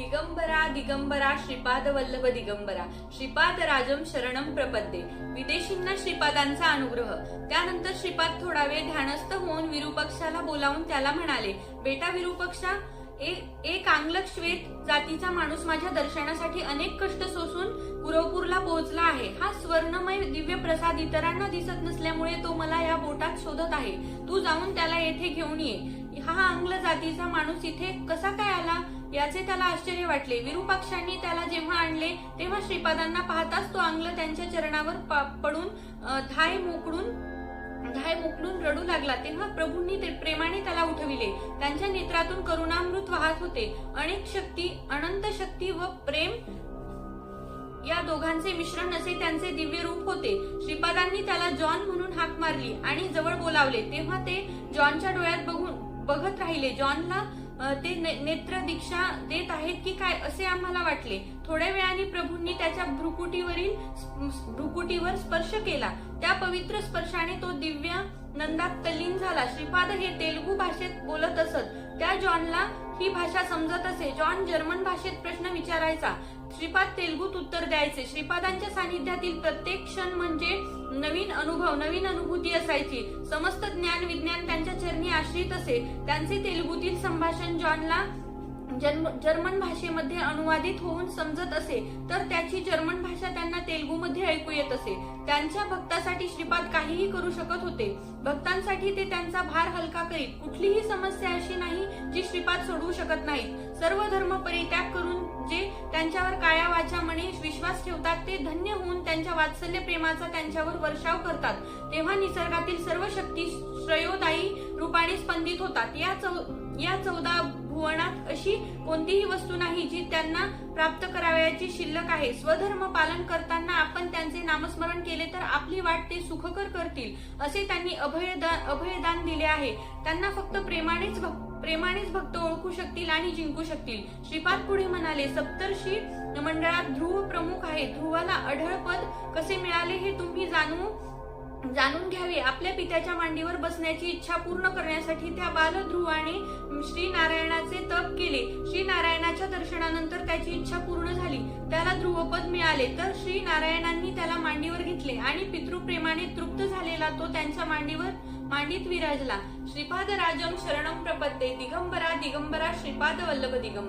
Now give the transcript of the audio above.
दिगंबरा दिगंबरा श्रीपाद वल्लभ दिगंबरा. श्रीपाद राजम शरणम प्रपद्ये. विदेशींना श्रीपादांचा अनुग्रह. त्यानंतर श्रीपाद थोडा वेळ ध्यानस्थ होऊन विरूपक्षाला बोलावून त्याला म्हणाले बेटा विरूपक्षा ए- एक आंग्लक श्वेत जातीचा माणूस माझ्या दर्शनासाठी अनेक कष्ट सोसून कुरवपूरला पोहोचला आहे. हा स्वर्णमय दिव्य प्रसाद इतरांना दिसत नसल्यामुळे तो मला या बोटात शोधत आहे. तू जाऊन त्याला येथे घेऊन ये. हा आंग्ल जातीचा माणूस इथे कसा काय आला? याचे त्याला आश्चर्य वाटले. विरूपाक्षांनी त्याला जेव्हा आणले तेव्हा श्रीपादांना पाहताच तो आंगल त्यांच्या चरणावर पा- पडून धाय मोकळून धाय मोकळून रडू लागला. तेव्हा प्रभूंनी ते प्रेमाने त्याला उठविले. त्यांच्या नेत्रातून करुणामृत वाहत होते. अनेक शक्ती अनंत शक्ती व प्रेम या दोघांचे मिश्रण असे त्यांचे दिव्य रूप होते. श्रीपादांनी त्याला जॉन म्हणून हाक मारली आणि जवळ बोलावले. तेव्हा ते जॉनच्या डोळ्यात बघून बघत राहिले. जॉनला ते ने- नेत्र दीक्षा देत आहेत की काय असे आम्हाला वाटले. थोड्या वेळाने प्रभूंनी त्याच्या भ्रुकुटीवरील भ्रुकुटीवर स्पर्श केला. त्या पवित्र स्पर्शाने तो दिव्य नंदात तल्लीन झाला. श्रीपाद हे तेलुगू भाषेत बोलत असत. त्या जॉनला ही भाषा समजत असे. जॉन जर्मन भाषेत प्रश्न विचारायचा. श्रीपाद तेलगुत उत्तर द्यायचे. श्रीपादांच्या सानिध्यातील प्रत्येक क्षण म्हणजे नवीन अनुभव नवीन अनुभूती असायची. समस्त ज्ञान विज्ञान त्यांच्या चरणी आश्रित असे. त्यांचे तेलगुतील संभाषण जॉनला जर्मन भाषेमध्ये अनुवादित होऊन समजत असे तर त्याची जर्मन भाषा त्यांना तेलुगूमध्ये ऐकू येत असे. त्यांच्या भक्तासाठी श्रीपाद काहीही करू शकत होते. भक्तांसाठी ते त्यांचा भार हलका करीत कुठलीही समस्या अशी नाही जी श्रीपाद सोडवू शकत नाहीत. सर्व धर्म परित्याग करून जे त्यांच्यावर काया वाचा मने विश्वास ठेवतात ते धन्य होऊन त्यांच्या वात्सल्य प्रेमाचा त्यांच्यावर वर्षाव करतात. तेव्हा निसर्गातील सर्व शक्ती श्रेयोदायी रूपाने स्पंदित होतात. या चौ या चौदा भुवनात अशी कोणतीही वस्तू नाही जी त्यांना प्राप्त करावयाची शिल्लक आहे. स्वधर्म पालन करताना आपण त्यांचे नामस्मरण केले तर आपली वाट ते सुखकर करतील असे त्यांनी अभयदान अभयदान दिले आहे. त्यांना फक्त प्रेमानेच प्रेमानेच भक्त ओळखू शकतील आणि जिंकू शकतील. श्रीपाद पुढे म्हणाले सप्तर्षी मंडळात ध्रुव प्रमुख आहे ध्रुवाला अढळ पद कसे मिळाले हे तुम्ही जाणू जाणून घ्यावे. आपल्या पित्याच्या मांडीवर बसण्याची इच्छा पूर्ण करण्यासाठी त्या बालध्रुवाने श्री नारायणाचे तप केले. श्री नारायणाच्या दर्शनानंतर त्याची इच्छा पूर्ण झाली. त्याला ध्रुवपद मिळाले. तर श्री नारायणांनी त्याला मांडीवर घेतले आणि पितृप्रेमाने तृप्त झालेला तो त्यांच्या मांडीवर मांडीत विराजला. श्रीपाद राजम शरणम प्रपत्ते दिगंबरा दिगंबरा श्रीपाद वल्लभ दिगंबर.